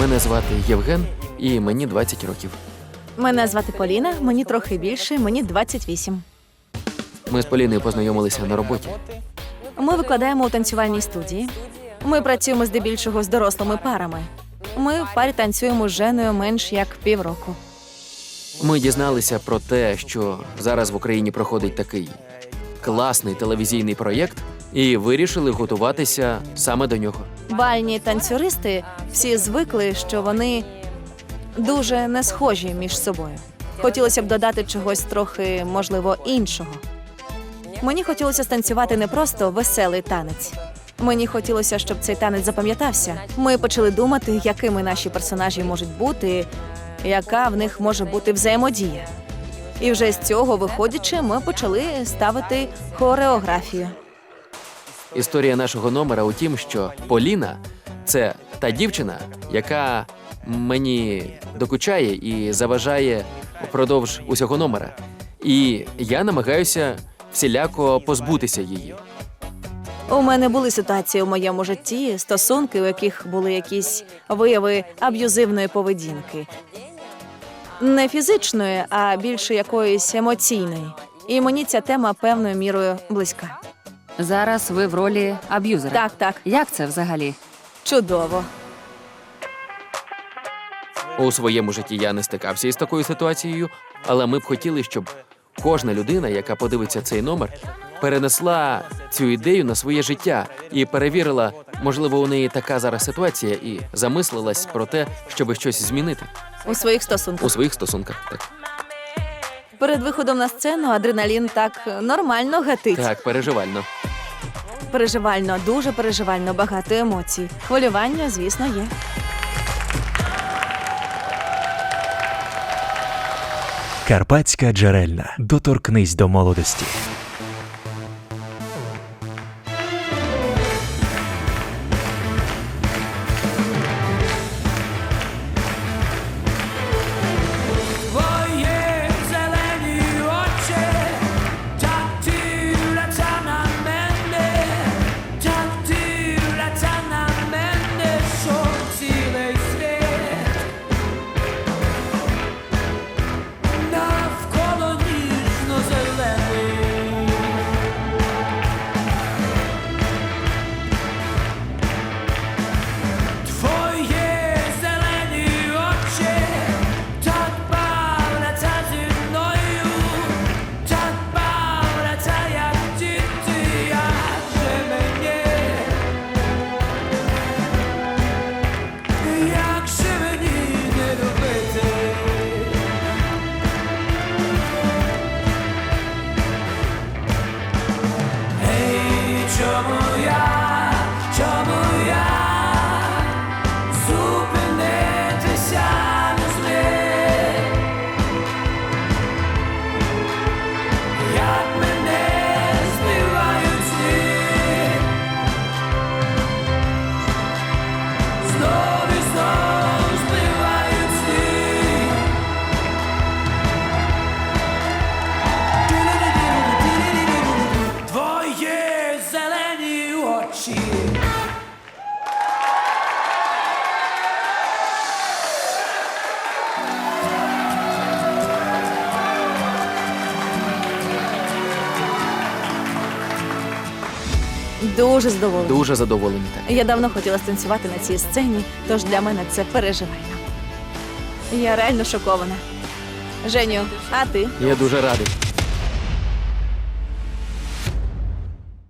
Мене звати Євген, і мені 20 років. Мене звати Поліна, мені трохи більше, мені 28. Ми з Поліною познайомилися на роботі. Ми викладаємо у танцювальній студії. Ми працюємо здебільшого з дорослими парами. Ми в парі танцюємо з Женою менш як півроку. Ми дізналися про те, що зараз в Україні проходить такий класний телевізійний проєкт, і вирішили готуватися саме до нього. Бальні танцюристи всі звикли, що вони дуже не схожі між собою. Хотілося б додати чогось трохи, можливо, іншого. Мені хотілося станцювати не просто веселий танець. Мені хотілося, щоб цей танець запам'ятався. Ми почали думати, якими наші персонажі можуть бути, яка в них може бути взаємодія. І вже з цього виходячи, ми почали ставити хореографію. Історія нашого номера у тім, що Поліна це та дівчина, яка мені докучає і заважає впродовж усього номера. І я намагаюся всіляко позбутися її. У мене були ситуації у моєму житті, стосунки, у яких були якісь вияви аб'юзивної поведінки. Не фізичної, а більше якоїсь емоційної. І мені ця тема певною мірою близька. Зараз ви в ролі аб'юзера. Так, так, Як це взагалі? чудово. У своєму житті я не стикався із такою ситуацією, але ми б хотіли, щоб кожна людина, яка подивиться цей номер, перенесла цю ідею на своє життя і перевірила, можливо, у неї така зараз ситуація, і замислилась про те, щоб щось змінити У своїх стосунках. у своїх стосунках. Так, Перед виходом на сцену адреналін так нормально гатить. так переживально. Переживально, дуже переживально, багато емоцій. Хвилювання, звісно, є. Карпатська джерельна. Доторкнись до молодості. Дуже задоволена. Дуже задоволені. Так. Я давно хотіла станцювати на цій сцені, тож для мене це переживання. Я реально шокована. Женю, а ти? Я дуже радий.